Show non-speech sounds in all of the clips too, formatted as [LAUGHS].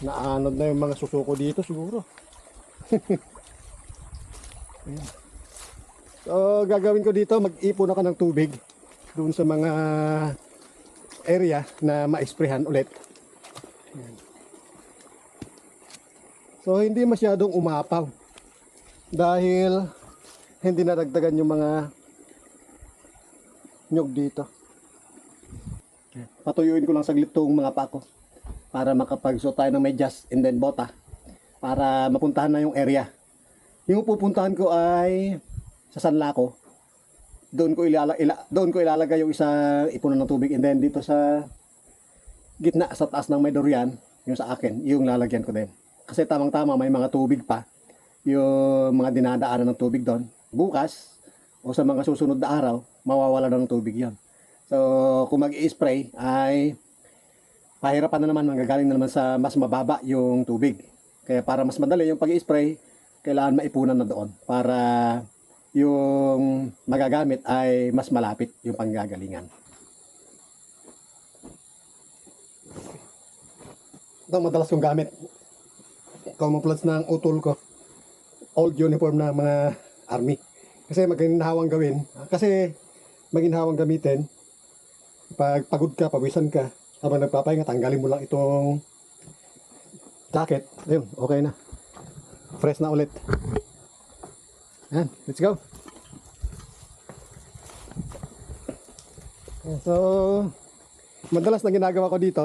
Naanod na yung mga susuko dito siguro. [LAUGHS] So, gagawin ko dito, mag-ipon ako ng tubig doon sa mga area na ma-sprayhan ulit. So, hindi masyadong umapaw dahil hindi nadagdagan yung mga nyog dito. Patuyuin ko lang saglit tong mga pako para makapagsuot tayo ng medyas and then bota para mapuntahan na yung area. Yung pupuntahan ko ay sa Sanlaco. Doon ko ilala, ila, doon ko ilalagay yung isa ipunan ng tubig and then dito sa gitna sa taas ng may durian, yung sa akin, yung lalagyan ko din. Kasi tamang-tama may mga tubig pa yung mga dinadaanan ng tubig doon. Bukas o sa mga susunod na araw, mawawala na ng tubig yon. So, kung mag-i-spray ay pahirapan na naman, manggagaling na naman sa mas mababa yung tubig. Kaya para mas madali yung pag-i-spray, kailangan maipunan na doon para yung magagamit ay mas malapit yung panggagalingan. Ito madalas kong gamit. Camouflage ng utol ko. Old uniform ng mga army. Kasi maginhawang gawin. Kasi maginhawang gamitin. Pag pagod ka, pawisan ka, habang nagpapahinga, tanggalin mo lang itong jacket. Ayun, okay na. Fresh na ulit. Yan, let's go. So, madalas na ginagawa ko dito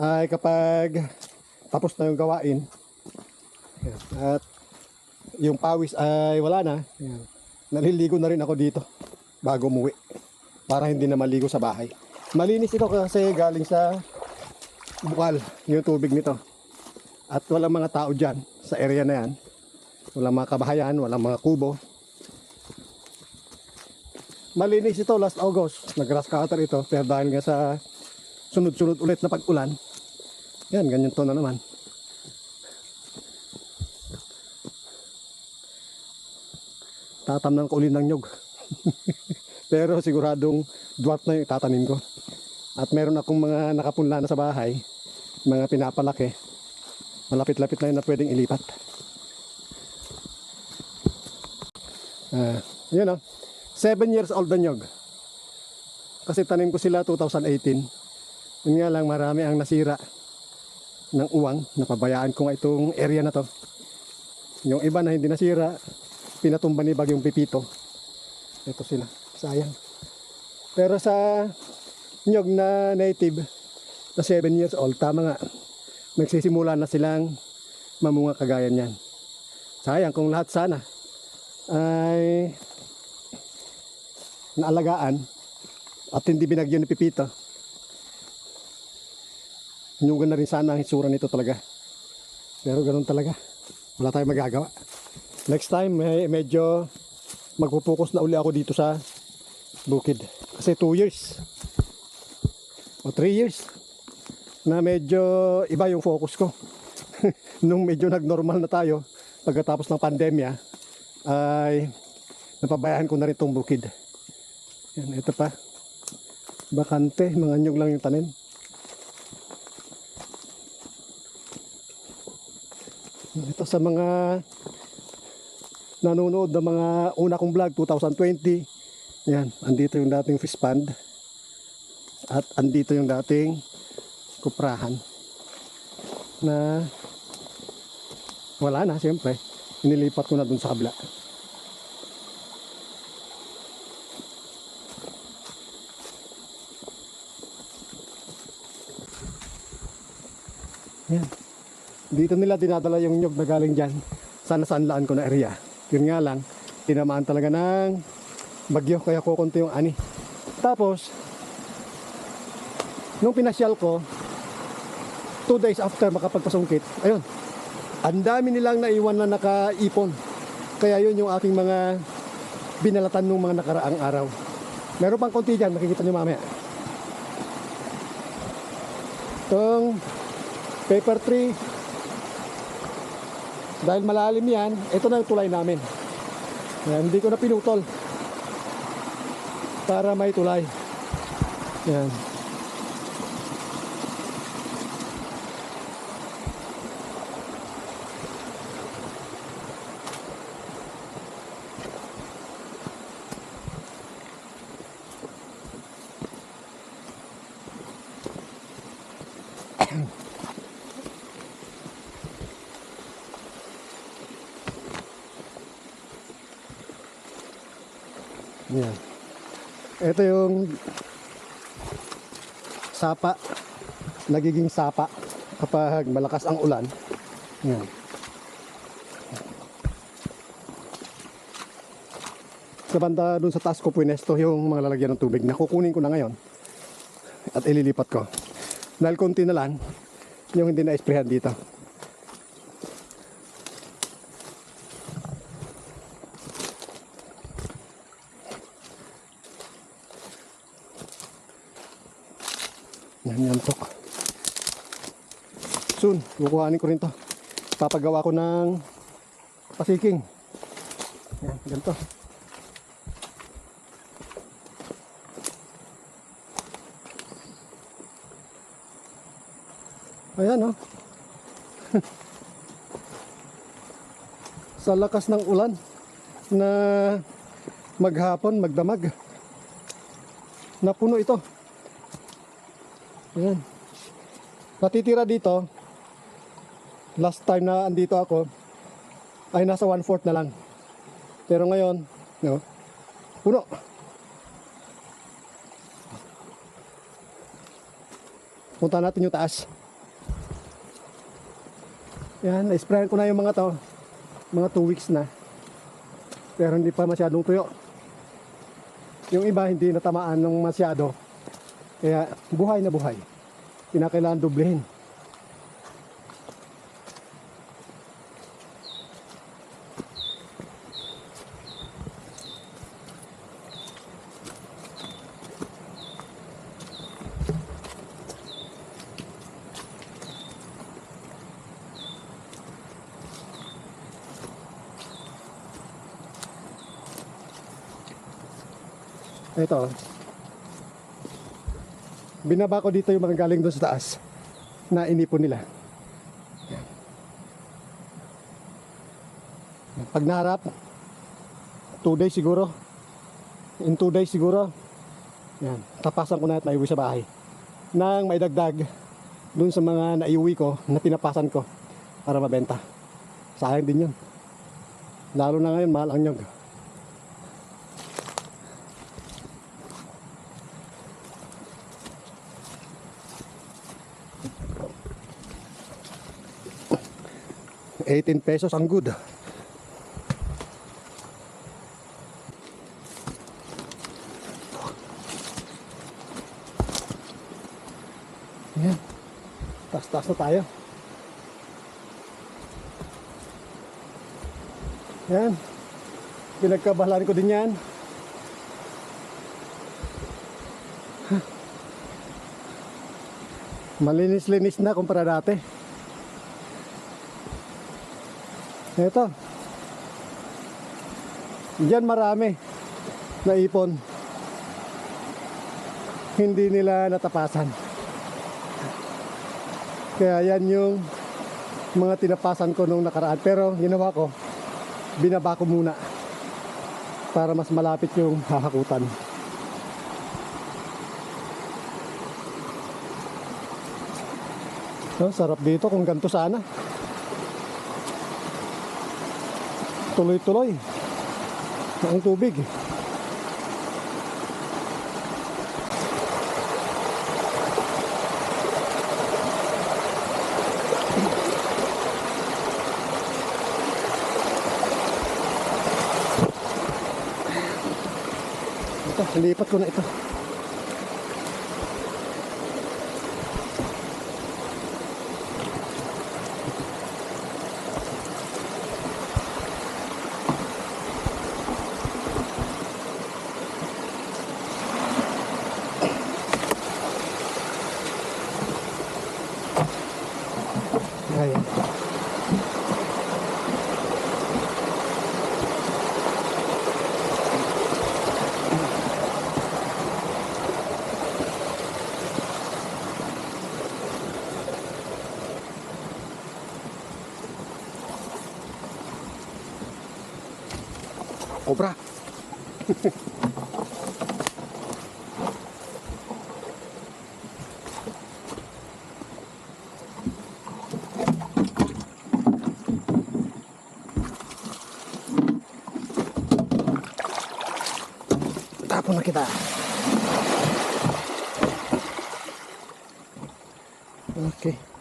ay kapag tapos na yung gawain at yung pawis ay wala na, yan, naliligo na rin ako dito bago umuwi para hindi na maligo sa bahay. Malinis ito kasi galing sa bukal yung tubig nito. At walang mga tao dyan sa area na yan. Walang mga kabahayan, walang mga kubo. Malinis ito last August. Nag-grass cutter ito. Pero dahil nga sa sunod-sunod ulit na pag-ulan, yan, ganyan to na naman. Tatamnan ko ulit ng nyog. [LAUGHS] Pero siguradong dwarf na yung tatanim ko. At meron akong mga nakapunla na sa bahay, mga pinapalaki. Malapit-lapit na yun na pwedeng ilipat. Ah, yun o. 7 years old na nyog. Kasi tanim ko sila 2018. Yun nga lang marami ang nasira ng uwang. Napabayaan ko nga itong area na to. Yung iba na hindi nasira, pinatumba ni Bagyong Pipito. Ito sila. Sayang. Pero sa nyog na native na 7 years old, tama nga. Nagsisimula na silang mamunga kagaya niyan. Sayang kung lahat sana ay naalagaan at hindi binagyan ni Pipito. Nyugan na rin sana ang hitsura nito talaga. Pero ganun talaga. Wala tayong magagawa. Next time, may, medyo magpupokus na uli ako dito sa bukid. Kasi 2 years o 3 years na medyo iba yung focus ko. [LAUGHS] Nung medyo nag-normal na tayo pagkatapos ng pandemya ay napabayaan ko na rin itong bukid. Yan, ito pa. Bakante, mga nyug lang yung tanim. Ito sa mga nanonood ng mga una kong vlog 2020 yan andito yung dating fish pond at andito yung dating kuprahan na wala na siyempre. Inilipat ko na dun sa kabila. Yan dito nila dinadala yung nyog na galing dyan. Sa nasanlaan ko na area yun nga lang, tinamaan talaga ng bagyo kaya kukunti yung ani. Tapos, nung pinasyal ko, two days after makapagpasungkit, ayun, ang dami nilang naiwan na nakaipon. Kaya yun yung aking mga binalatan nung mga nakaraang araw. Meron pang konti dyan, makikita nyo mamaya. Itong paper tree, dahil malalim yan, ito na yung tulay namin. Yan, hindi ko na pinutol. Para may tulay. Yan. Yan. Yung sapa. Nagiging sapa kapag malakas ang ulan. Yan. Sa banda dun sa taas ko pwinesto yung mga lalagyan ng tubig. Nakukunin ko na ngayon. At ililipat ko. Dahil konti na lang yung hindi na-sprayhan dito. Yan yan to. Soon, kukuhanin ko rin to. Papagawa ko ng pasiking. Yan, ganito. Ayan oh. [LAUGHS] Sa lakas ng ulan na maghapon, magdamag. Napuno ito. Ayan. Natitira dito, last time na andito ako, ay nasa one-fourth na lang. Pero ngayon, no, puno. Punta natin yung taas. Yan, na-sprayan ko na yung mga to. Mga 2 weeks na. Pero hindi pa masyadong tuyo. Yung iba hindi natamaan ng masyado. Kaya buhay na buhay. Kinakailangan doblehin. Ito. Binaba ko dito yung mga galing doon sa taas na inipon nila. Pag naharap, 2 days siguro. In 2 days siguro. Yan, tapasan ko na at maiuwi sa bahay. Nang may dagdag doon sa mga naiuwi ko na tinapasan ko para mabenta. Sayang din yun. Lalo na ngayon, mahal ang nyog. Eighteen pesos ang good. Yan. Taas-taas na tayo. Yan. Pinagkabalan ko din yan. Malinis-linis na kumpara dati. Ito. Diyan marami na ipon. Hindi nila natapasan. Kaya yan yung mga tinapasan ko nung nakaraan. Pero ginawa ko, binaba ko muna para mas malapit yung hahakutan. So, sarap dito kung ganito sana. Tuloy-tuloy. Ang tubig. Ito, lipat ko na ito. tá como é que dá. Ok.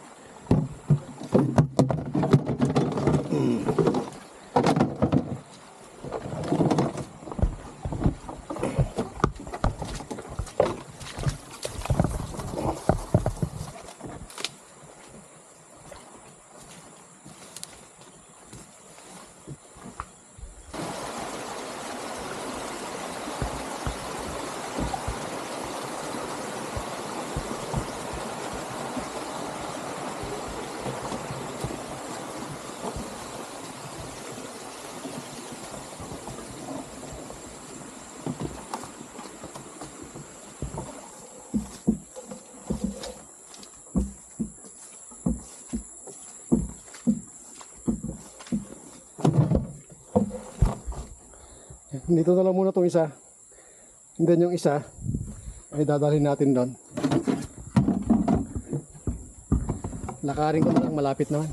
Dito na lang muna itong isa. And then yung isa, ay dadalhin natin doon. Lakarin ko na lang, malapit naman.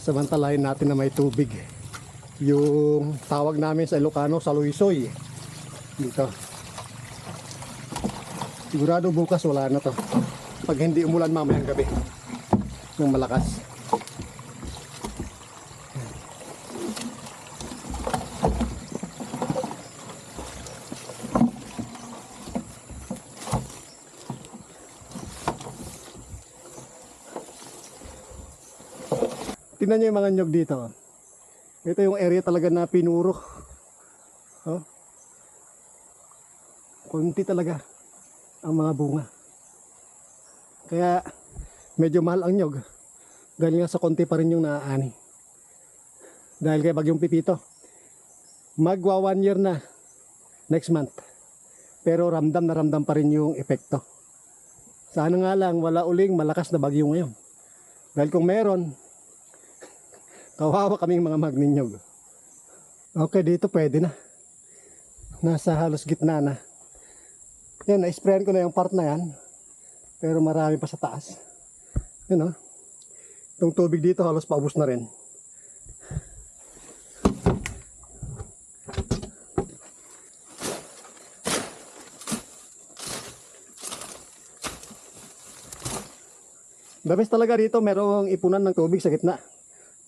Samantalahin natin na may tubig. Yung tawag namin sa Ilocano, sa Luisoy. Dito. Sigurado bukas wala na to. Pag hindi umulan mamayang gabi. Ng malakas. Tingnan nyo yung mga nyog dito. Ito yung area talaga na pinuro. Oh. Kunti talaga ang mga bunga. Kaya medyo mahal ang nyog. Dahil nga sa konti pa rin yung naaani. Dahil kay bagyong pipito. Magwa one year na next month. Pero ramdam na ramdam pa rin yung epekto. Sana nga lang wala uling malakas na bagyo ngayon. Dahil kung meron, Kawawa kaming mga magninyog. Okay, dito pwede na. Nasa halos gitna na. Yan, na-sprayan ko na yung part na yan. Pero marami pa sa taas. Yan o. Itong tubig dito halos paubos na rin. Best talaga dito, merong ipunan ng tubig sa gitna.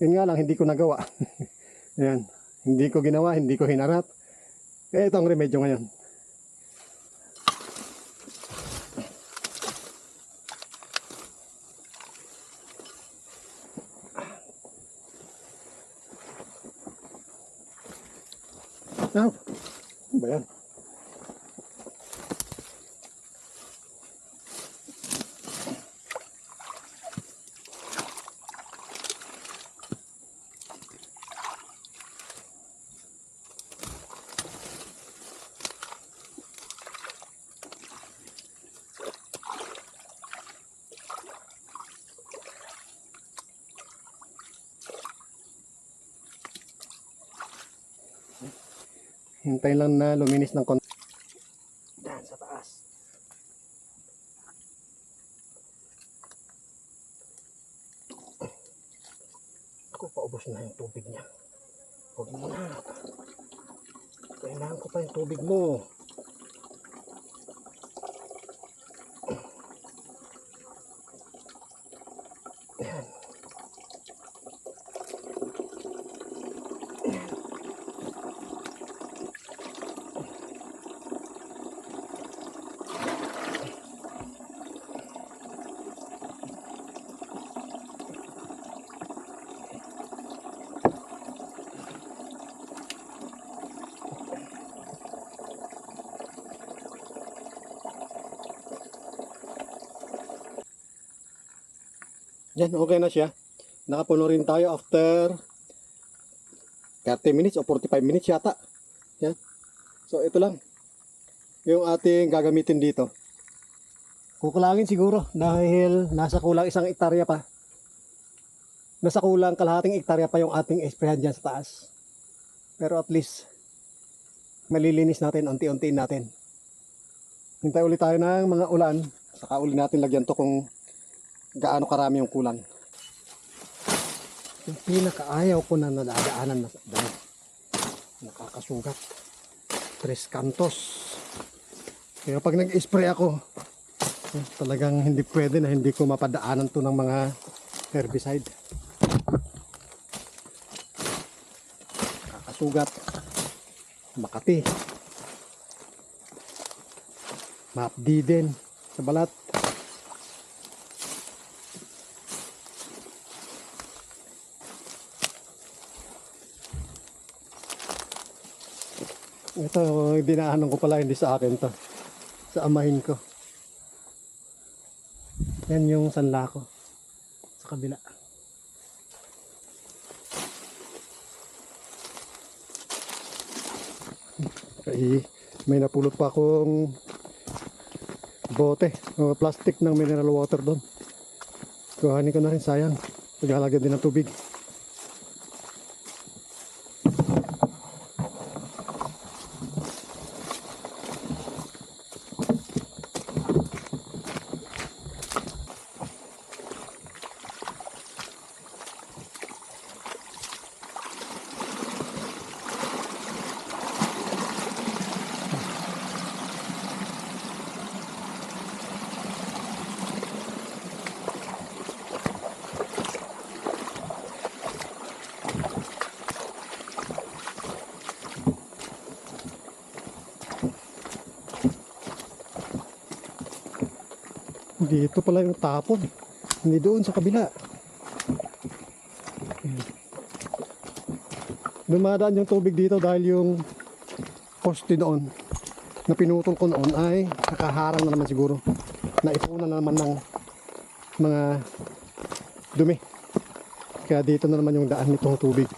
Yun nga lang, hindi ko nagawa. [LAUGHS] Ayan. Hindi ko ginawa, hindi ko hinarap. Eh, ito ang remedyo ngayon. Now, ano ba yan? Hintay lang na luminis ng konti. Yan, sa taas. Ako, paubos na yung tubig niya. Huwag mo na. Kailangan ko pa yung tubig mo. Yan, okay na siya. Nakapuno rin tayo after 30 minutes o 45 minutes yata. Yan. So, ito lang. Yung ating gagamitin dito. Kukulangin siguro dahil nasa kulang isang ektarya pa. Nasa kulang kalahating ektarya pa yung ating sprayan dyan sa taas. Pero at least, malilinis natin, unti-unti natin. Hintay ulit tayo ng mga ulan. Saka uli natin lagyan to kung gaano karami yung kulang. Yung pinakaayaw ko na nadadaanan na dahil nakakasugat. Tres cantos. Kaya pag nag-spray ako, eh, talagang hindi pwede na hindi ko mapadaanan to ng mga herbicide. Nakakasugat. Makati. Mapdi din sa balat. Ito, dinaanan ko pala, hindi sa akin to. Sa amahin ko. Yan yung sanla ko. Sa kabila. Ay, may napulot pa akong bote o plastic ng mineral water doon. Kuhanin ko na rin, sayang. Paglalagyan din ng tubig. Dito pala yung tapon. Hindi doon sa kabila. Dumadaan yung tubig dito dahil yung poste noon na pinutol ko noon ay nakaharang na naman siguro. Naipunan na naman ng mga dumi. Kaya dito na naman yung daan nitong tubig.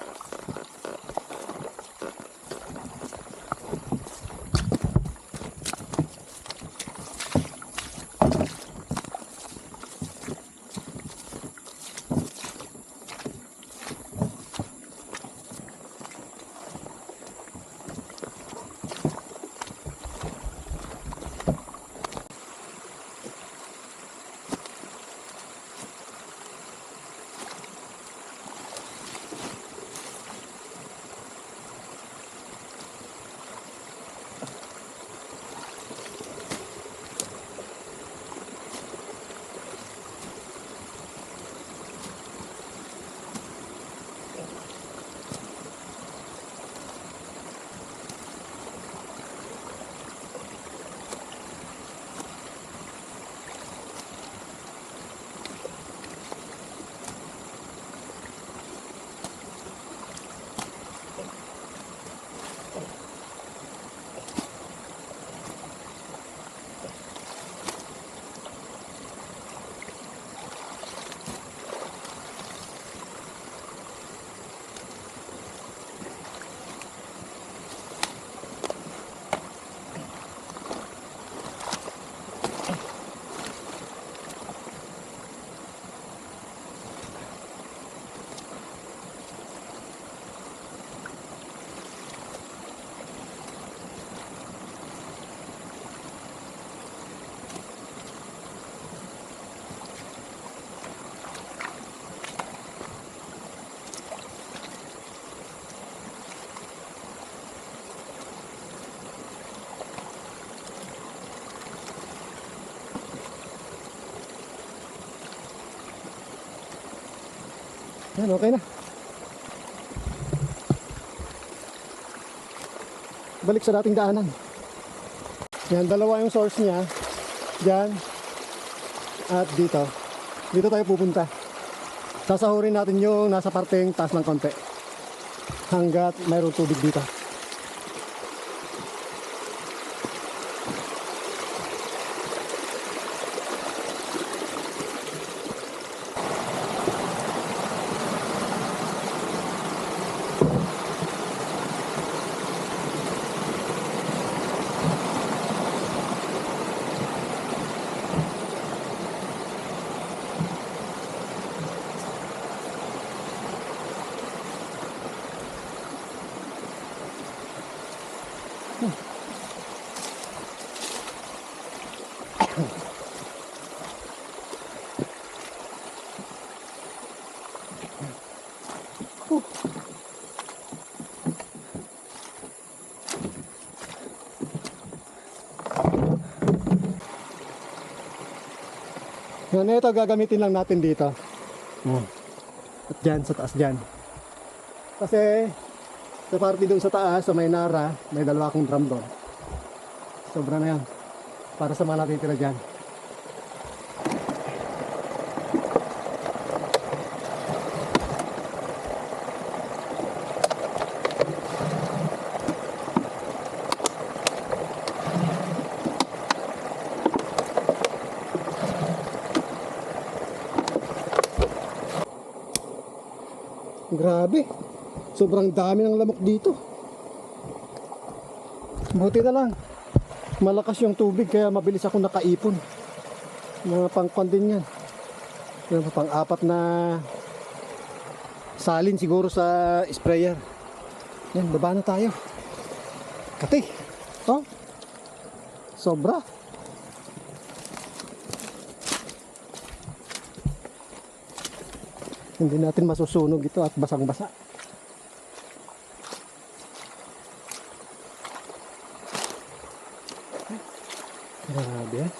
Yan, okay na. Balik sa dating daanan. Yan, dalawa yung source niya. Diyan. At dito. Dito tayo pupunta. Sasahurin natin yung nasa parteng taas ng konti. Hanggat mayroong tubig dito. Yan, ito gagamitin lang natin dito. Oh. At dyan, sa taas dyan. Kasi, sa parte doon sa taas, sa may nara, may dalawa akong drum doon. Sobra na yan. Para sa mga natitira dyan. Sobrang dami ng lamok dito. Buti na lang. Malakas yung tubig kaya mabilis ako nakaipon. Mga pangkwan din yan. Yung pang apat na salin siguro sa sprayer. Yan, baba na tayo. Kati. Oh. Sobra. Hindi natin masusunog ito at basang-basa. Grabe. ah.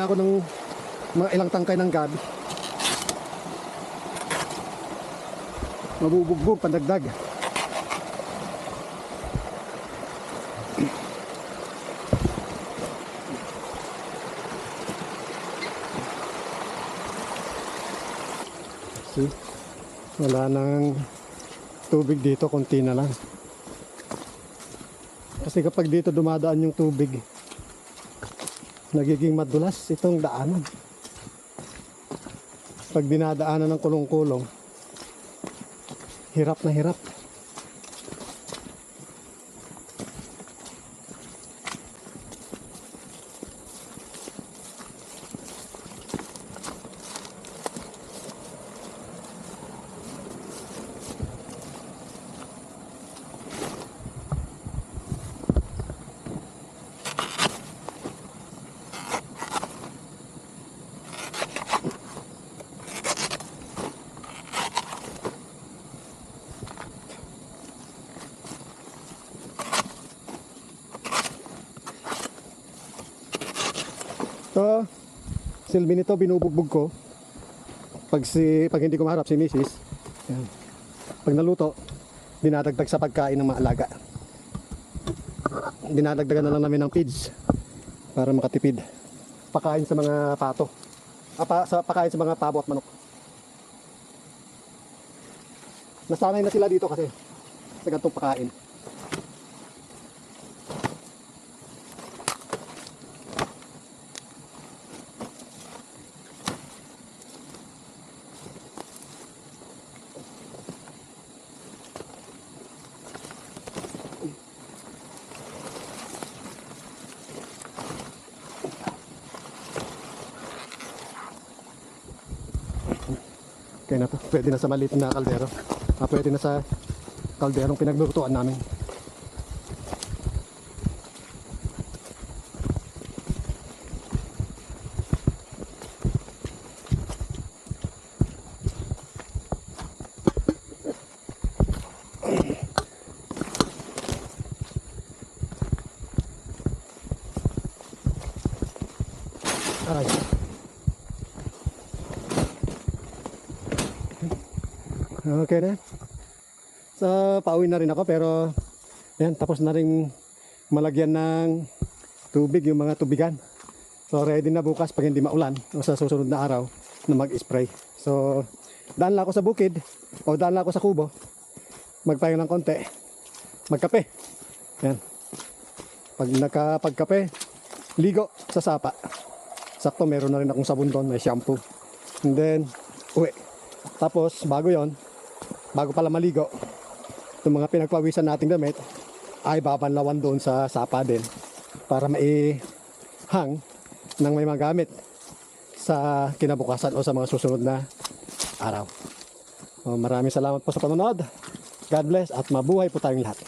Uhila ko ng mga ilang tangkay ng gabi. Mabubugbog, pandagdag. See? Wala nang tubig dito, konti na lang. Kasi kapag dito dumadaan yung tubig, nagiging madulas itong daanan. Pag dinadaanan ng kulong-kulong, hirap na hirap. So, silbi nito binubugbog ko. Pag si pag hindi ko maharap si Mrs. Yan. Pag naluto, dinadagdag sa pagkain ng mga alaga. Dinadagdagan na lang namin ng feeds para makatipid. Pakain sa mga pato. Ah, pa, sa pakain sa mga pabo at manok. Nasanay na sila dito kasi sa ganitong pakain. Kaya na to. Pwede na sa maliit na kaldero. Ah, pwede na sa kalderong pinaglulutuan namin. Okay na. So, pauwi na rin ako pero ayan, tapos na rin malagyan ng tubig yung mga tubigan. So, ready na bukas pag hindi maulan o sa susunod na araw na mag-spray. So, daan lang ako sa bukid o daan lang ako sa kubo. Magpahinga ng konti. Magkape. Yan. Pag nakapagkape, ligo sa sapa. Sakto, meron na rin akong sabon doon, may shampoo. And then, uwi. Tapos, bago yon bago pala maligo, itong mga pinagpawisan nating damit, ay babanlawan doon sa sapa din para maihang ng may magamit sa kinabukasan o sa mga susunod na araw. O, maraming salamat po sa panonood. God bless at mabuhay po tayong lahat.